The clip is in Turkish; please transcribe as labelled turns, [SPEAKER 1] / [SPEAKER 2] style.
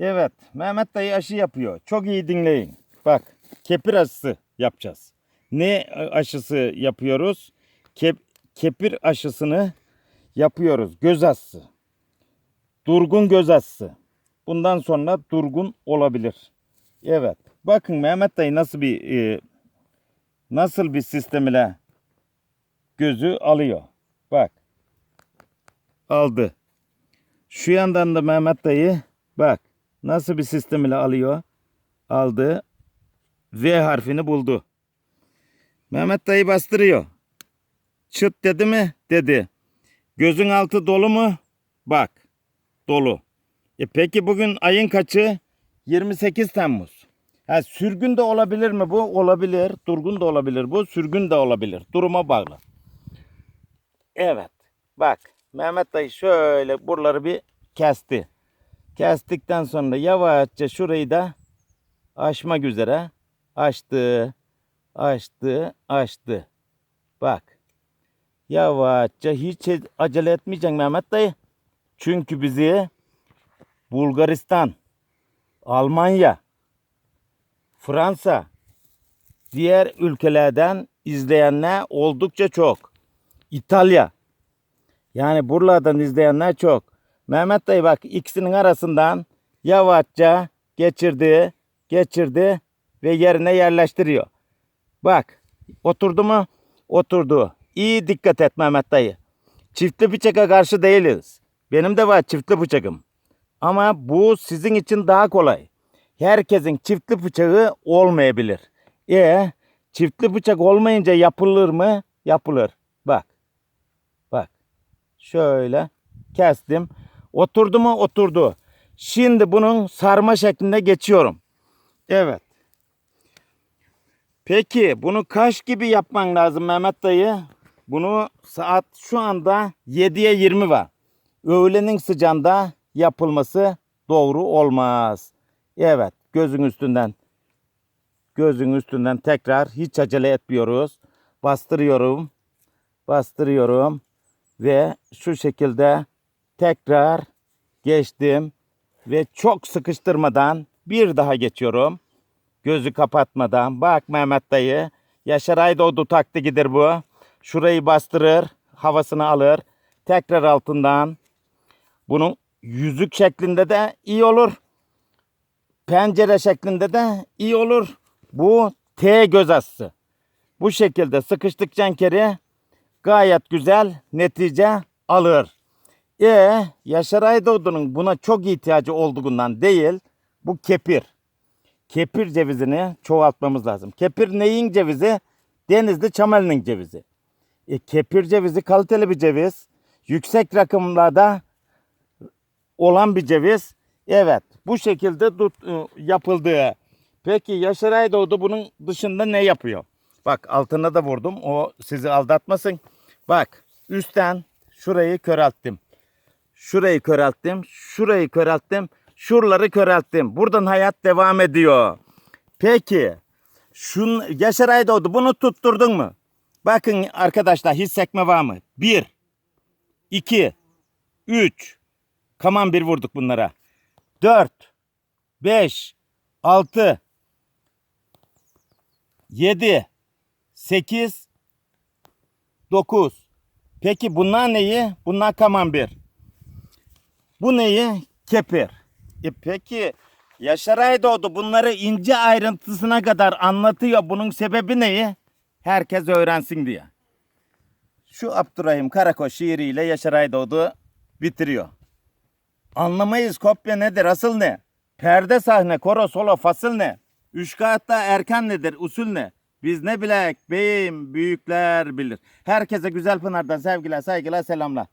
[SPEAKER 1] Evet, Mehmet dayı aşı yapıyor. Çok iyi dinleyin. Bak, kepir aşısı yapacağız. Ne aşısı yapıyoruz? Kep, kepir aşısını yapıyoruz. Göz aşısı. Durgun göz aşısı. Bundan sonra durgun olabilir. Evet. Bakın Mehmet dayı nasıl bir e, nasıl bir sistem ile gözü alıyor. Bak. Aldı. Şu yandan da Mehmet dayı bak nasıl bir sistem ile alıyor. Aldı. V harfini buldu. Mehmet dayı bastırıyor. Çıt dedi mi? Dedi. Gözün altı dolu mu? Bak. Dolu. E peki bugün ayın kaçı? 28 Temmuz. Ha, sürgün de olabilir mi bu? Olabilir. Durgun da olabilir bu. Sürgün de olabilir. Duruma bağlı. Evet. Bak. Mehmet dayı şöyle buraları bir kesti. Kestikten sonra yavaşça şurayı da açmak üzere açtı. Açtı. Açtı. Bak. Yavaşça hiç acele etmeyeceksin Mehmet dayı. Çünkü bizi Bulgaristan, Almanya, Fransa, diğer ülkelerden izleyenler oldukça çok. İtalya. Yani buralardan izleyenler çok. Mehmet dayı bak ikisinin arasından yavaşça geçirdi, geçirdi ve yerine yerleştiriyor. Bak oturdu mu? Oturdu. İyi dikkat et Mehmet dayı. Çiftli bıçaka karşı değiliz. Benim de var çiftli bıçakım. Ama bu sizin için daha kolay. Herkesin çiftli bıçağı olmayabilir. E çiftli bıçak olmayınca yapılır mı? Yapılır. Bak. Bak. Şöyle kestim. Oturdu mu? Oturdu. Şimdi bunun sarma şeklinde geçiyorum. Evet. Peki bunu kaç gibi yapman lazım Mehmet dayı? Bunu saat şu anda 7'ye 20 var. Öğlenin sıcağında yapılması doğru olmaz. Evet gözün üstünden gözün üstünden tekrar hiç acele etmiyoruz. Bastırıyorum. Bastırıyorum ve şu şekilde tekrar geçtim ve çok sıkıştırmadan bir daha geçiyorum. Gözü kapatmadan. Bak Mehmet dayı. Yaşar Aydoğdu taktiğidir bu. Şurayı bastırır. Havasını alır. Tekrar altından. Bunun yüzük şeklinde de iyi olur. Pencere şeklinde de iyi olur. Bu T göz asısı. Bu şekilde sıkıştıkça kere gayet güzel netice alır. E Yaşar Aydoğdu'nun buna çok ihtiyacı olduğundan değil bu kepir. Kepir cevizini çoğaltmamız lazım. Kepir neyin cevizi? Denizli Çamel'in cevizi. E, kepir cevizi kaliteli bir ceviz. Yüksek rakımlarda olan bir ceviz. Evet bu şekilde tut, e, yapıldığı. Peki Yaşar Aydoğdu bunun dışında ne yapıyor? Bak altına da vurdum. O sizi aldatmasın. Bak üstten şurayı körelttim. Şurayı körelttim. Şurayı körelttim. Şuraları körelttim. Buradan hayat devam ediyor. Peki şun Yaşar Aydoğdu bunu tutturdun mu? Bakın arkadaşlar hissetme var mı? Bir, iki, üç. Kaman bir vurduk bunlara. Dört, beş, altı, yedi, sekiz, dokuz. Peki bunlar neyi? Bunlar kaman bir. Bu neyi? Kepir. E peki Yaşar Aydoğdu bunları ince ayrıntısına kadar anlatıyor. Bunun sebebi neyi? Herkes öğrensin diye. Şu Abdurrahim Karakoç şiiriyle Yaşar Aydoğdu bitiriyor. Anlamayız kopya nedir, asıl ne? Perde sahne, koro, solo, fasıl ne? Üç kağıtta erken nedir, usul ne? Biz ne bilek, beyim, büyükler bilir. Herkese Güzel Pınar'dan sevgiler, saygılar, selamlar.